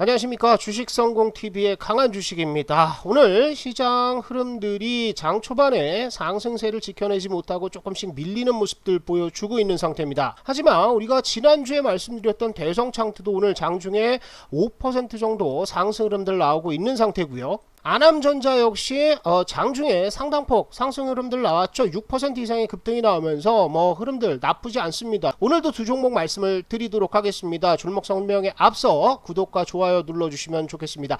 안녕하십니까 주식성공TV의 강한 주식입니다. 오늘 시장 흐름들이 장 초반에 상승세를 지켜내지 못하고 조금씩 밀리는 모습들 보여주고 있는 상태입니다. 하지만 우리가 지난주에 말씀드렸던 대성 창트도 오늘 장중에 5% 정도 상승 흐름들 나오고 있는 상태고요. 아남전자 역시 어, 장중에 상당폭 상승 흐름들 나왔죠. 6% 이상의 급등이 나오면서 뭐 흐름들 나쁘지 않습니다. 오늘도 두 종목 말씀을 드리도록 하겠습니다. 종목 설명에 앞서 구독과 좋아요 눌러주시면 좋겠습니다.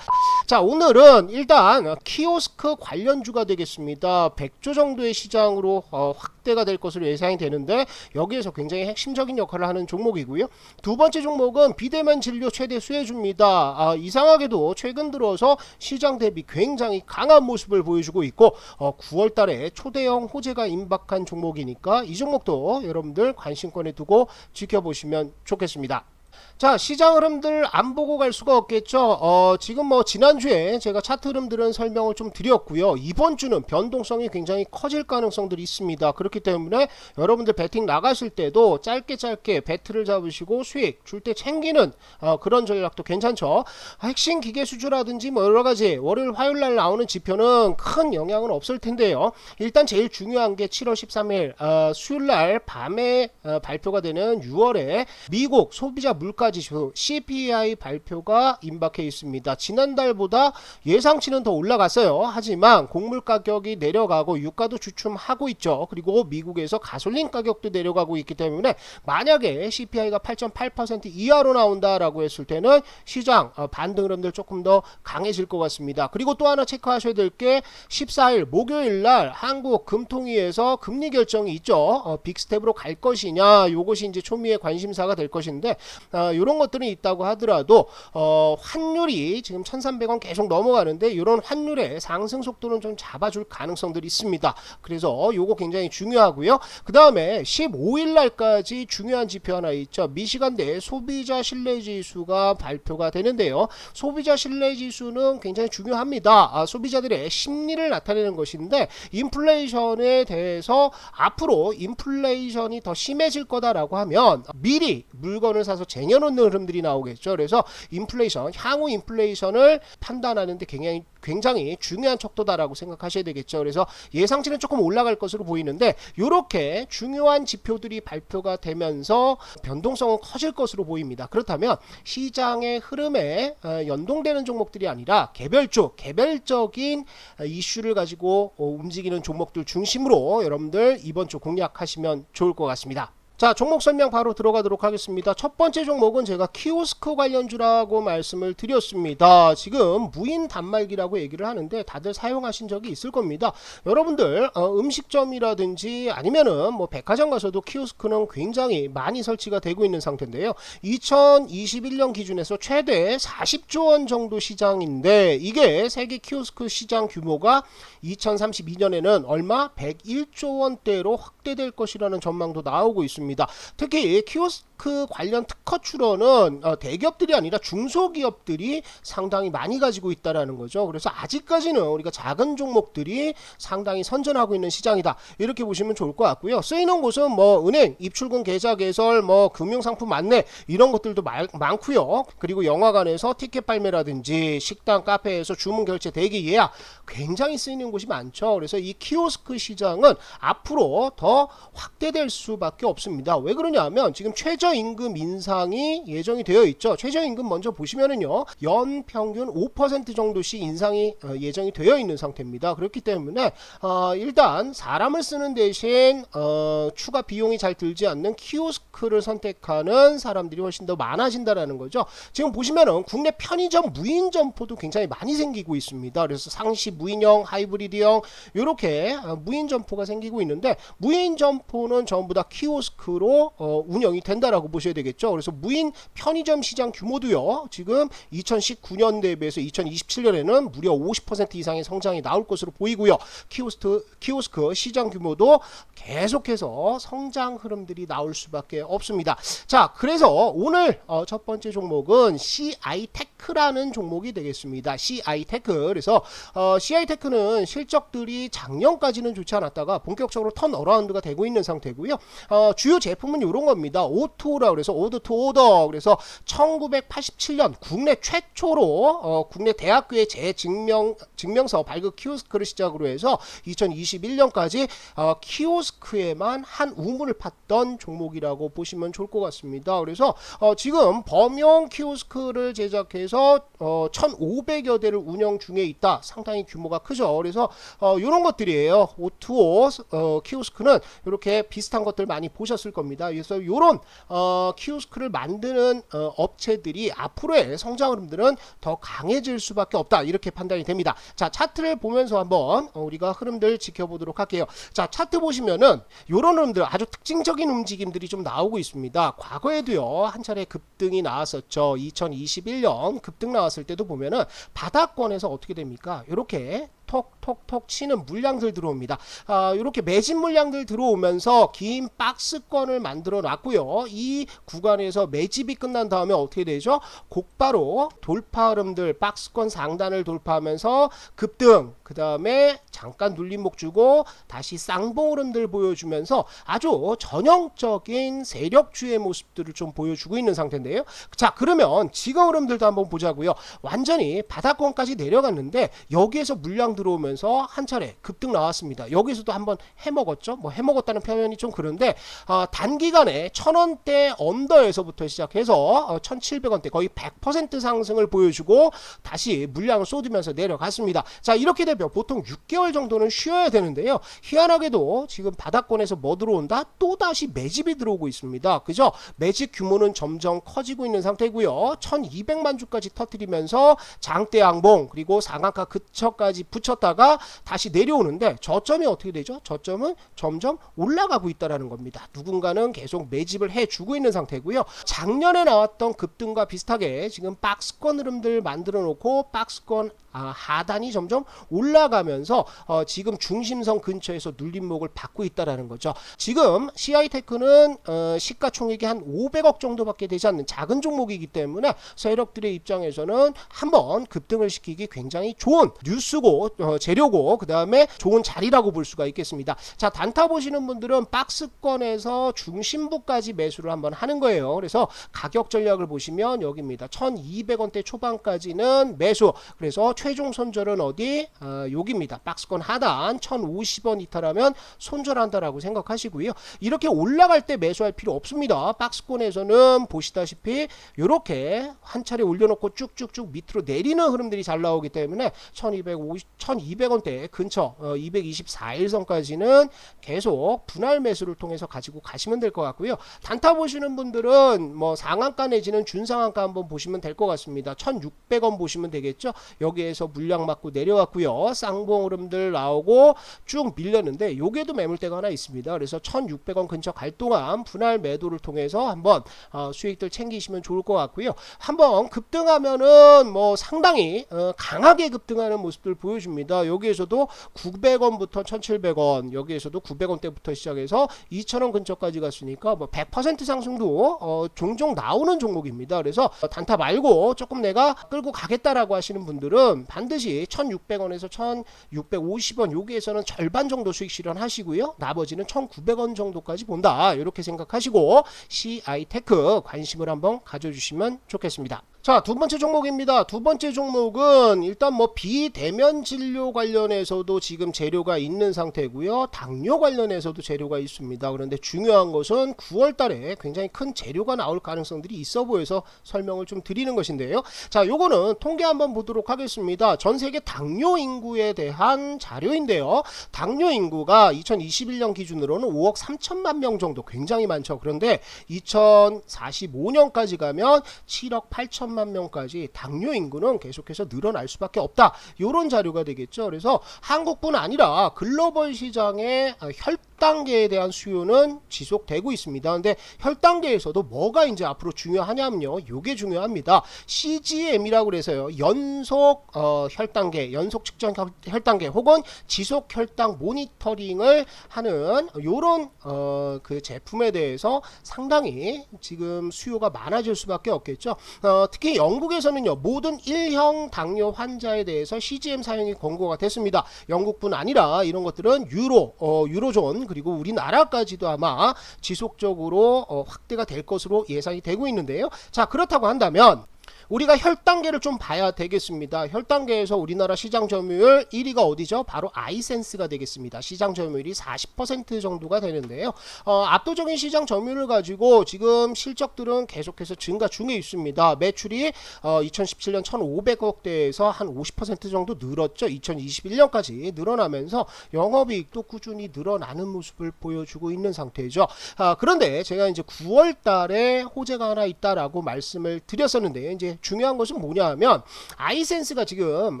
자 오늘은 일단 키오스크 관련주가 되겠습니다. 100조 정도의 시장으로 어, 확 대가 될 것으로 예상이 되는데 여기에서 굉장히 핵심적인 역할을 하는 종목이고요. 두 번째 종목은 비대면 진료 최대 수혜주입니다. 아, 이상하게도 최근 들어서 시장 대비 굉장히 강한 모습을 보여주고 있고 어, 9월 달에 초대형 호재가 임박한 종목이니까 이 종목도 여러분들 관심권에 두고 지켜보시면 좋겠습니다. 자 시장 흐름들 안 보고 갈 수가 없겠죠. 어, 지금 뭐 지난주에 제가 차트 흐름들은 설명을 좀 드렸고요. 이번 주는 변동성이 굉장히 커질 가능성들이 있습니다. 그렇기 때문에 여러분들 배팅 나가실 때도 짧게 짧게 배트를 잡으시고 수익 줄 때 챙기는 어, 그런 전략도 괜찮죠. 핵심 기계 수주라든지 뭐 여러가지 월요일 화요일 날 나오는 지표는 큰 영향은 없을 텐데요. 일단 제일 중요한 게 7월 13일 어, 수요일 날 밤에 어, 발표가 되는 6월에 미국 소비자 물가지 수 CPI 발표가 임박해 있습니다. 지난달보다 예상치는 더 올라갔어요. 하지만 곡물 가격이 내려가고 유가도 주춤하고 있죠. 그리고 미국에서 가솔린 가격도 내려가고 있기 때문에 만약에 CPI가 8.8% 이하로 나온다라고 했을 때는 시장 어, 반등 흐름들 조금 더 강해질 것 같습니다. 그리고 또 하나 체크하셔야 될 게 14일 목요일 날 한국 금통위에서 금리 결정이 있죠. 어, 빅스텝으로 갈 것이냐 요것이 이제 초미의 관심사가 될 것인데 어, 이런 것들은 있다고 하더라도 어, 환율이 지금 1,300원 계속 넘어가는데 이런 환율의 상승 속도는 좀 잡아줄 가능성들이 있습니다. 그래서 요거 굉장히 중요하고요. 그 다음에 15일 날까지 중요한 지표 하나 있죠. 미시간 내 소비자 신뢰 지수가 발표가 되는데요. 소비자 신뢰 지수는 굉장히 중요합니다. 아, 소비자들의 심리를 나타내는 것인데 인플레이션에 대해서 앞으로 인플레이션이 더 심해질 거다라고 하면 미리 물건을 사서 쟁여놓는 흐름들이 나오겠죠. 그래서 인플레이션, 향후 인플레이션을 판단하는데 굉장히 굉장히 중요한 척도다라고 생각하셔야 되겠죠. 그래서 예상치는 조금 올라갈 것으로 보이는데 이렇게 중요한 지표들이 발표가 되면서 변동성은 커질 것으로 보입니다. 그렇다면 시장의 흐름에 어, 연동되는 종목들이 아니라 개별주, 개별적인 어, 이슈를 가지고 어, 움직이는 종목들 중심으로 여러분들 이번 주 공략하시면 좋을 것 같습니다. 자, 종목 설명 바로 들어가도록 하겠습니다. 첫 번째 종목은 제가 키오스크 관련주라고 말씀을 드렸습니다. 지금 무인 단말기라고 얘기를 하는데 다들 사용하신 적이 있을 겁니다. 여러분들 어, 음식점이라든지 아니면은 뭐 백화점 가서도 키오스크는 굉장히 많이 설치가 되고 있는 상태인데요. 2021년 기준에서 최대 40조 원 정도 시장인데 이게 세계 키오스크 시장 규모가 2032년에는 얼마 101조 원대로 확대될 것이라는 전망도 나오고 있습니다. 특히 키오스크 관련 특허 출원은 어, 대기업들이 아니라 중소기업들이 상당히 많이 가지고 있다라는 거죠. 그래서 아직까지는 우리가 작은 종목들이 상당히 선전하고 있는 시장이다. 이렇게 보시면 좋을 것 같고요. 쓰이는 곳은 뭐 은행, 입출금 계좌 개설, 뭐 금융상품 안내 이런 것들도 말, 많고요. 그리고 영화관에서 티켓 발매라든지 식당, 카페에서 주문 결제 대기 예약 굉장히 쓰이는 곳이 많죠. 그래서 이 키오스크 시장은 앞으로 더 확대될 수밖에 없습니다. 왜 그러냐면 지금 최저임금 인상이 예정이 되어 있죠. 최저임금 먼저 보시면은요. 연 평균 5% 정도씩 인상이 어, 예정이 되어 있는 상태입니다. 그렇기 때문에 어, 일단 사람을 쓰는 대신 어, 추가 비용이 잘 들지 않는 키오스크를 선택하는 사람들이 훨씬 더 많아진다라는 거죠. 지금 보시면은 국내 편의점 무인 점포도 굉장히 많이 생기고 있습니다. 그래서 상시 무인형, 하이브리드형 이렇게 어, 무인 점포가 생기고 있는데 무인 점포는 전부 다 키오스크 로 어, 운영이 된다라고 보셔야 되겠죠. 그래서 무인 편의점 시장 규모도요. 지금 2019년 대비해서 2027년에는 무려 50% 이상의 성장이 나올 것으로 보이고요. 키오스크 키오스크 시장 규모도 계속해서 성장 흐름들이 나올 수밖에 없습니다. 자, 그래서 오늘 어, 첫 번째 종목은 CI 테크라는 종목이 되겠습니다. CI 테크. 그래서 어, CI 테크는 실적들이 작년까지는 좋지 않았다가 본격적으로 턴 어라운드가 되고 있는 상태고요. 어, 주요 이 제품은 이런 겁니다. O2라 그래서 오드 투 오더 그래서 1987년 국내 최초로 어, 국내 대학교의 재증명 증명서 발급 키오스크를 시작으로 해서 2021년까지 어, 키오스크에만 한 우물을 팠던 종목이라고 보시면 좋을 것 같습니다. 그래서 어, 지금 범용 키오스크를 제작해서 어, 1,500여 대를 운영 중에 있다. 상당히 규모가 크죠. 그래서 어, 이런 것들이에요. O2O 어, 키오스크는 이렇게 비슷한 것들 많이 보셨 을 겁니다. 그래서 이런 어, 키오스크를 만드는 어, 업체들이 앞으로의 성장 흐름들은 더 강해질 수밖에 없다. 이렇게 판단이 됩니다. 자 차트를 보면서 한번 어, 우리가 흐름들 지켜보도록 할게요. 자 차트 보시면은 이런 흐름들 아주 특징적인 움직임들이 좀 나오고 있습니다. 과거에도요 한 차례 급등이 나왔었죠. 2021년 급등 나왔을 때도 보면은 바닥권에서 어떻게 됩니까? 이렇게 톡톡톡 치는 물량들 들어옵니다. 아, 이렇게 매진 물량들 들어오면서 긴 박스권을 만들어 놨고요. 이 구간에서 매집이 끝난 다음에 어떻게 되죠? 곧바로 돌파 흐름들 박스권 상단을 돌파하면서 급등, 그 다음에 잠깐 눌림목 주고 다시 쌍봉 흐름들 보여주면서 아주 전형적인 세력주의 모습들을 좀 보여주고 있는 상태인데요. 자, 그러면 지금 흐름들도 한번 보자고요. 완전히 바닥권까지 내려갔는데 여기에서 물량 들어오면서 한 차례 급등 나왔습니다. 여기서도 한번 해먹었죠. 뭐 해먹었다는 표현이 좀 그런데 어, 단기간에 천 원대 언더에서부터 시작해서 어, 1,700원대 거의 100% 상승을 보여주고 다시 물량을 쏟으면서 내려갔습니다. 자 이렇게 되면 보통 6개월 정도는 쉬어야 되는데요. 희한하게도 지금 바닥권에서 뭐 들어온다? 또 다시 매집이 들어오고 있습니다. 그죠? 매집 규모는 점점 커지고 있는 상태고요. 1,200만 주까지 터뜨리면서 장대 양봉 그리고 상한가 근처까지 붙 였다가 다시 내려오는데 저점이 어떻게 되죠? 저점은 점점 올라가고 있다라는 겁니다. 누군가는 계속 매집을 해주고 있는 상태고요. 작년에 나왔던 급등과 비슷하게 지금 박스권 흐름들 만들어 놓고 박스권 아, 하단이 점점 올라가면서 어, 지금 중심선 근처에서 눌림목을 받고 있다라는 거죠. 지금 CI테크는 어, 시가총액이 한 500억 정도밖에 되지 않는 작은 종목이기 때문에 세력들의 입장에서는 한번 급등을 시키기 굉장히 좋은 뉴스고 어, 재료고 그 다음에 좋은 자리라고 볼 수가 있겠습니다. 자 단타 보시는 분들은 박스권에서 중심부까지 매수를 한번 하는 거예요. 그래서 가격 전략을 보시면 여기입니다. 1,200원대 초반까지는 매수. 그래서 최종 손절은 어디? 아, 여기입니다. 박스권 하단 1,050원 이탈하면 손절한다라고 생각하시고요. 이렇게 올라갈 때 매수할 필요 없습니다. 박스권에서는 보시다시피 이렇게 한 차례 올려놓고 쭉쭉쭉 밑으로 내리는 흐름들이 잘 나오기 때문에 1,250, 1,200원대 근처 어, 224일선까지는 계속 분할 매수를 통해서 가지고 가시면 될 것 같고요. 단타 보시는 분들은 뭐 상한가 내지는 준상한가 한번 보시면 될 것 같습니다. 1,600원 보시면 되겠죠. 여기에서 물량 맞고 내려왔고요. 쌍봉 흐름들 나오고 쭉 밀렸는데 요게도 매물대가 하나 있습니다. 그래서 1,600원 근처 갈 동안 분할 매도를 통해서 한번 어, 수익들 챙기시면 좋을 것 같고요. 한번 급등하면은 뭐 상당히 어, 강하게 급등하는 모습들 보여줍니다. 여기에서도 900원부터 1,700원, 여기에서도 900원대부터 시작해서 2,000원 근처까지 갔으니까 뭐 100% 상승도 어, 종종 나오는 종목입니다. 그래서 단타 말고 조금 내가 끌고 가겠다라고 하시는 분들은 반드시 1,600원에서 1,650원 여기에서는 절반 정도 수익 실현하시고요. 나머지는 1,900원 정도까지 본다. 이렇게 생각하시고 CI테크 관심을 한번 가져주시면 좋겠습니다. 자, 두 번째 종목입니다. 두 번째 종목은 일단 뭐 비대면 진료 관련해서도 지금 재료가 있는 상태고요. 당뇨 관련해서도 재료가 있습니다. 그런데 중요한 것은 9월 달에 굉장히 큰 재료가 나올 가능성들이 있어 보여서 설명을 좀 드리는 것인데요. 자, 요거는 통계 한번 보도록 하겠습니다. 전 세계 당뇨 인구에 대한 자료인데요. 당뇨 인구가 2021년 기준으로는 5억 3천만 명 정도 굉장히 많죠. 그런데 2045년까지 가면 7억 8천만 명까지 당뇨 인구는 계속해서 늘어날 수밖에 없다. 이런 자료가 되겠죠. 그래서 한국뿐 아니라 글로벌 시장의 아, 혈당계에 대한 수요는 지속되고 있습니다. 근데 혈당계에서도 뭐가 이제 앞으로 중요하냐면요. 요게 중요합니다. CGM이라고 그래서요. 연속 어, 혈당계, 연속 측정 혈- 혈당계 혹은 지속 혈당 모니터링을 하는 요런 어, 그 제품에 대해서 상당히 지금 수요가 많아질 수밖에 없겠죠. 어, 특히 영국에서는요 모든 1형 당뇨 환자에 대해서 CGM 사용이 권고가 됐습니다. 영국뿐 아니라 이런 것들은 유로, 어, 유로존 그리고 우리나라까지도 아마 지속적으로 어, 확대가 될 것으로 예상이 되고 있는데요. 자 그렇다고 한다면 우리가 혈당계를 좀 봐야 되겠습니다. 혈당계에서 우리나라 시장 점유율 1위가 어디죠? 바로 아이센스가 되겠습니다. 시장 점유율이 40% 정도가 되는데요. 어, 압도적인 시장 점유율을 가지고 지금 실적들은 계속해서 증가 중에 있습니다. 매출이 어, 2017년 1,500억 대에서 한 50% 정도 늘었죠. 2021년까지 늘어나면서 영업이익도 꾸준히 늘어나는 모습을 보여주고 있는 상태죠. 아, 그런데 제가 이제 9월 달에 호재가 하나 있다라고 말씀을 드렸었는데요. 이제 중요한 것은 뭐냐 하면 아이센스가 지금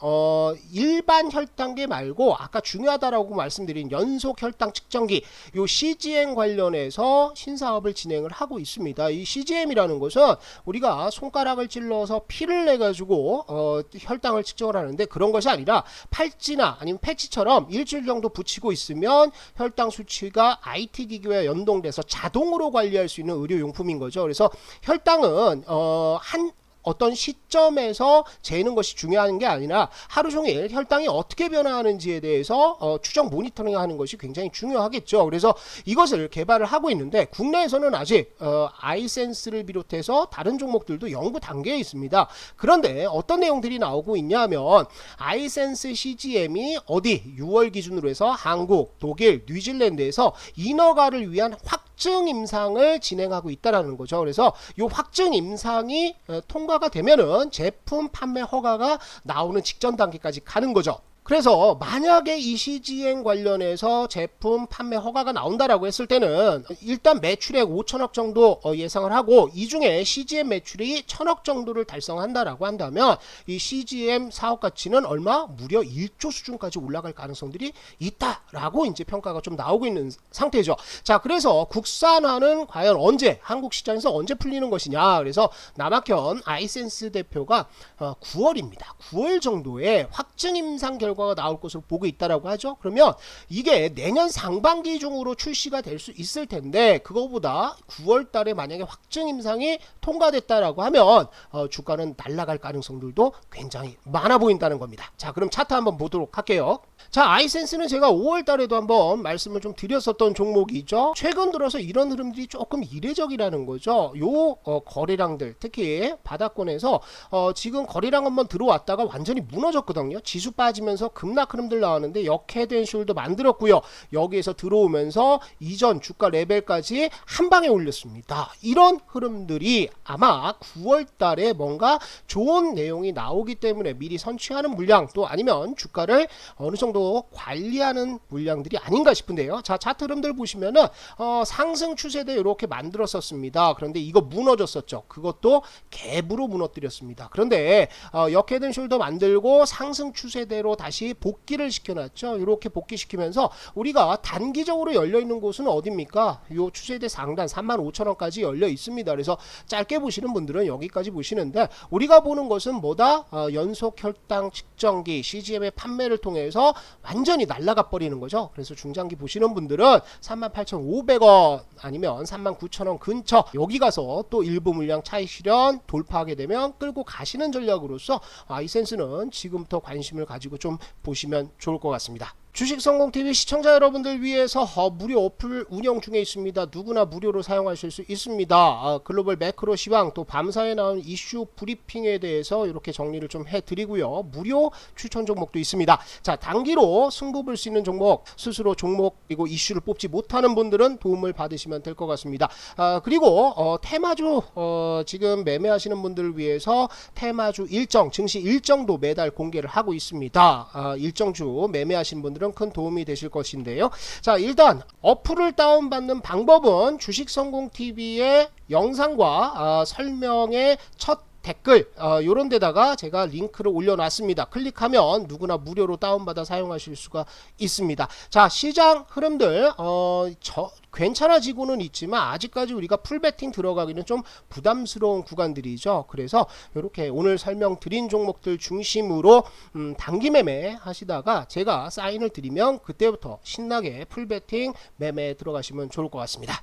어 일반 혈당계 말고 아까 중요하다라고 말씀드린 연속 혈당 측정기 요 CGM 관련해서 신사업을 진행을 하고 있습니다. 이 CGM이라는 것은 우리가 손가락을 찔러서 피를 내 가지고 어 혈당을 측정을 하는데 그런 것이 아니라 팔찌나 아니면 패치처럼 일주일 정도 붙이고 있으면 혈당 수치가 IT 기기와 연동돼서 자동으로 관리할 수 있는 의료 용품인 거죠. 그래서 혈당은 어한 어떤 시점에서 재는 것이 중요한 게 아니라 하루 종일 혈당이 어떻게 변화하는지에 대해서 어, 추적 모니터링 하는 것이 굉장히 중요하겠죠. 그래서 이것을 개발을 하고 있는데 국내에서는 아직 어, 아이센스를 비롯해서 다른 종목들도 연구 단계에 있습니다. 그런데 어떤 내용들이 나오고 있냐면 아이센스 CGM이 어디 6월 기준으로 해서 한국, 독일, 뉴질랜드에서 인허가를 위한 확증 임상을 진행하고 있다라는 거죠. 그래서 이 확증 임상이 어, 통과가 되면은 제품 판매 허가가 나오는 직전 단계까지 가는 거죠. 그래서 만약에 이 CGM 관련해서 제품 판매 허가가 나온다라고 했을 때는 일단 매출액 5천억 정도 어, 예상을 하고 이 중에 CGM 매출이 1천억 정도를 달성한다라고 한다면 이 CGM 사업 가치는 얼마 무려 1조 수준까지 올라갈 가능성들이 있다라고 이제 평가가 좀 나오고 있는 상태죠. 자, 그래서 국산화는 과연 언제 한국 시장에서 언제 풀리는 것이냐? 그래서 남학현 아이센스 대표가 어, 9월입니다. 9월 정도에 확증 임상 결과 결과가 나올 것으로 보고 있다라고 하죠. 그러면 이게 내년 상반기 중으로 출시가 될 수 있을 텐데 그거보다 9월 달에 만약에 확증 임상이 통과됐다라고 하면 어, 주가는 날아갈 가능성들도 굉장히 많아 보인다는 겁니다. 자, 그럼 차트 한번 보도록 할게요. 자, 아이센스는 제가 5월 달에도 한번 말씀을 좀 드렸었던 종목이죠. 최근 들어서 이런 흐름들이 조금 이례적이라는 거죠. 요 어, 거래량들, 특히 바닥권에서 어, 지금 거래량 한번 들어왔다가 완전히 무너졌거든요. 지수 빠지면서 급락 흐름들 나왔는데 역헤드앤 숄더 만들었고요. 여기에서 들어오면서 이전 주가 레벨까지 한 방에 올렸습니다. 이런 흐름들이 아마 9월 달에 뭔가 좋은 내용이 나오기 때문에 미리 선취하는 물량 또 아니면 주가를 어느 정도 관리하는 물량들이 아닌가 싶은데요. 자, 차트 흐름들 보시면은 어, 상승 추세대 이렇게 만들었었습니다. 그런데 이거 무너졌었죠. 그것도 갭으로 무너뜨렸습니다. 그런데 어, 역헤드 앤 숄더 만들고 상승 추세대로 다시 다시 복귀를 시켜놨죠. 이렇게 복귀시키면서 우리가 단기적으로 열려 있는 곳은 어딥니까? 요 추세대 상단 3만 5천 원까지 열려 있습니다. 그래서 짧게 보시는 분들은 여기까지 보시는데 우리가 보는 것은 뭐다? 어, 연속 혈당 측정기 CGM의 판매를 통해서 완전히 날라가 버리는 거죠. 그래서 중장기 보시는 분들은 3만 8천5백원 아니면 3만 9천 원 근처 여기 가서 또 일부 물량 차익 실현 돌파하게 되면 끌고 가시는 전략으로서 아이센스는 지금부터 관심을 가지고 좀 보시면 좋을 것 같습니다. 주식 성공 TV 시청자 여러분들 위해서 어, 무료 어플 운영 중에 있습니다. 누구나 무료로 사용하실 수 있습니다. 아, 글로벌 매크로 시황 또 밤사이에 나온 이슈 브리핑에 대해서 이렇게 정리를 좀 해드리고요. 무료 추천 종목도 있습니다. 자 단기로 승부 볼 수 있는 종목 스스로 종목 그리고 이슈를 뽑지 못하는 분들은 도움을 받으시면 될 것 같습니다. 아, 그리고 어, 테마주 어, 지금 매매하시는 분들을 위해서 테마주 일정 증시 일정도 매달 공개를 하고 있습니다. 아, 일정주 매매하신 분들은 분들은 큰 도움이 되실 것인데요. 자, 일단 어플을 다운받는 방법은 주식성공TV의 영상과 아, 설명의 첫 댓글 어, 요런 데다가 제가 링크를 올려놨습니다. 클릭하면 누구나 무료로 다운받아 사용하실 수가 있습니다. 자 시장 흐름들 어, 저, 괜찮아지고는 있지만 아직까지 우리가 풀베팅 들어가기는 좀 부담스러운 구간들이죠. 그래서 이렇게 오늘 설명드린 종목들 중심으로 음, 단기 매매 하시다가 제가 사인을 드리면 그때부터 신나게 풀베팅 매매 들어가시면 좋을 것 같습니다.